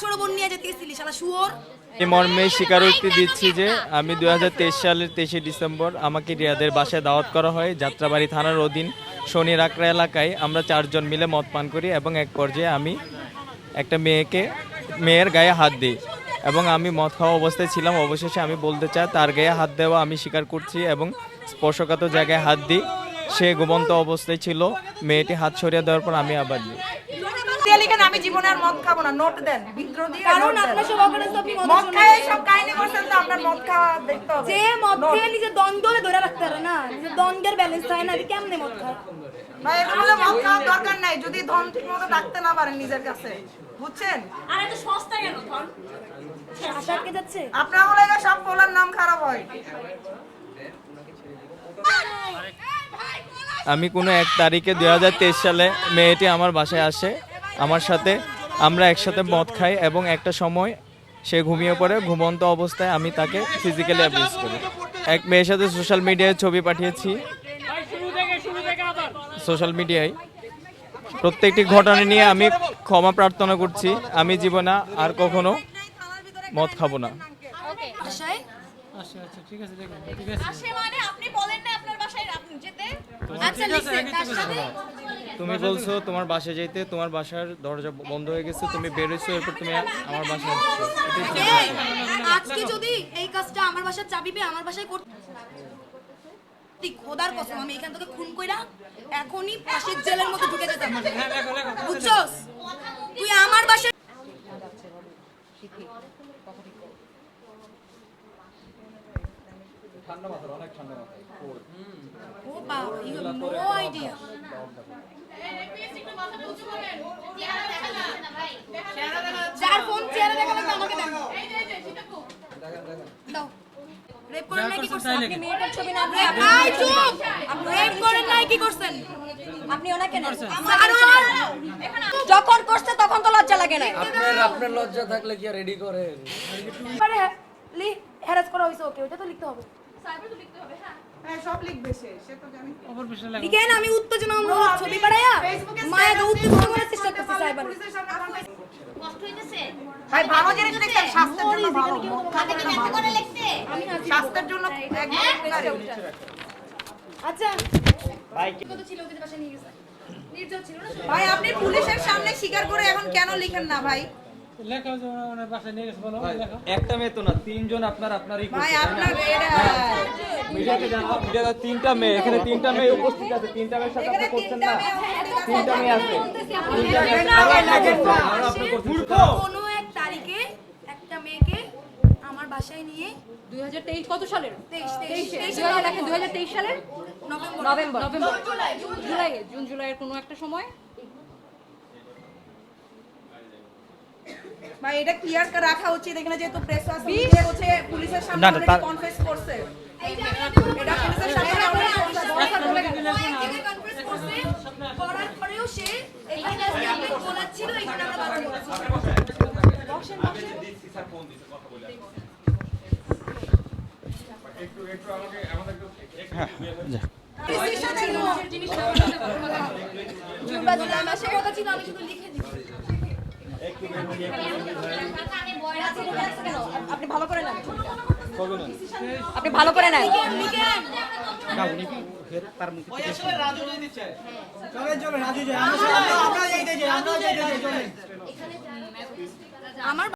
ছোট বোন নিয়ে শালা শুয়োর। মর্মে স্বীকারোক্তি দিচ্ছি যে আমি দু হাজার তেইশ সালের তেইশে ডিসেম্বর আমাকে রিয়াদের বাসায় দাওয়াত করা হয়, যাত্রাবাড়ি থানার অধীন শনি রাকড়া এলাকায়। আমরা চারজন মিলে মদ পান করি এবং এক পর্যায়ে আমি একটা মেয়েকে, মেয়ের গায়ে হাত দিই এবং আমি মদ খাওয়া অবস্থায় ছিলাম। অবশেষে আমি বলতে চাই, তার গায়ে হাত দেওয়া আমি স্বীকার করছি এবং স্পর্শকাতর জায়গায় হাত দিই। সে ঘুমন্ত অবস্থায় ছিল, মেয়েটি হাত সরিয়ে দেওয়ার পর আমি আবার দিই। দিয়ে লিখেন আমি জীবনে আর মদ খাব না। নোট দেন বিদ্রোহ দিয়ে কারণ আপনার সব আপনি মদ খায় সব কাহিনী করছেন তো আপনার মদ খাওয়া দেখতে হবে। যে মদ খেয়ে নিজের দ্বন্দ্বরে ধরে রাখতে পারে না নিজের দ্বন্দ্বের ব্যালেন্স থাকে না কেমনে মদ খায়? ভাই এগুলো মদ খাওয়ার দরকার নাই যদি ধন ঠিক মতো রাখতে না পারেন নিজের কাছে। বুঝছেন? আর এত সস্তা কেন ধন? আটকে যাচ্ছে। আপনার বলে সব পোলার নাম খারাপ হয়। আমি কোনো এক তারিখে দু হাজার তেইশ সালে মেয়েটি আমার বাসায় আসে। আমার সাথে আমরা একসাথে মদ খাই এবং একটা সময় সে ঘুমিয়ে পড়ে ঘুমন্ত অবস্থায় আমি তাকে ফিজিক্যালি অ্যাবিউজ করি। এক মেয়ের সাথে সোশ্যাল মিডিয়ায় ছবি পাঠিয়েছি। সোশ্যাল মিডিয়ায় প্রত্যেকটি ঘটনা নিয়ে আমি ক্ষমা প্রার্থনা করছি। আমি জীবনে আর কখনো মদ খাব না। আশায়? আসে তুমি বলছো তোমার বাসায় যেতে তোমার বাসার দরজা বন্ধ হয়ে গেছে তুমি বেরোইছো এরপর তুমি আমার বাসায় আসছো। আজকে যদি এই কাজটা আমার বাসায় চাবি পেয়ে আমার বাসায় করতে তুই খোদার কসম আমি এখান থেকে খুন কইরা এখনই ফাঁসির জেলের মধ্যে ঢুকে যেতাম। বুঝছস? তুই আমার বাসায় ও বাবা ইউ হ্যাভ নো আইডিয়া যার ফোন চেহারা দেখা লাগবে আমাকে দেন দাও। রেপ করেন নাই কি করছেন? আপনি মেয়েটার ছবি না দিয়ে আই চুপ! রেপ করেন নাই কি করছেন? আপনি ওনাকে যখন করছে তখন তো লজ্জা লাগে না। আপনার আপনার লজ্জা থাকলে কি রেডি করেন? আরে লি হ্যারাস করা হয়েছে ওকে ওটা তো লিখতে হবে। হ্যাঁ। লিখেন আমি ছবি পাঠাইয়া মায়াকে করার চেষ্টা করছি সাইবার। কষ্ট হইতেছে। ভাই ভালো জিনিস লিখছেন স্বাস্থ্যের জন্য ভালো হাতে কি ব্যথা করে লিখতে স্বাস্থ্যের জন্য আচ্ছা। ভাই কত ছিল ওদের বাসায় নিয়ে গেছে? নির্জল ছিল না ভাই আপনি পুলিশের সামনে স্বীকার করে এখন কেন লিখেন না ভাই? একটা মেয়ে তো না তিনজন আপনার আপনারই মিডিয়াতে তিনটা মেয়ে এখানে তিনটা মেয়ে উপস্থিত আছে তিনটা মেয়ের সাথে আপনি করছেন না। তিনটা মেয়ে আছে। তিনটা মেয়ে এক তারিখে একটা মেয়েকে আমার বাসায় নিয়ে 2023 কত সালের? তেইশ তেইশ। তেইশ। সালের? নভেম্বর। নভেম্বর। নভেম্বর জুলাই। জুন জুলাইয়ের কোনো একটা সময়? ভাই এটা ক্লিয়ার করে রাখা উচিত এখানে যেহেতু প্রেস হচ্ছে পুলিশের সামনে কনফেস করছে। এটা পুলিশের সামনে। করার পরেও সে এখানে আজকে এখানে আমরা বাচ্চা বলছি। Decision ছিল। জুন বা জুলাই মাসে কথা ছিল আমি শুধু লিখে দিচ্ছি। আপনি ভালো করে নেন। আপনি ভালো করে নেন। আমার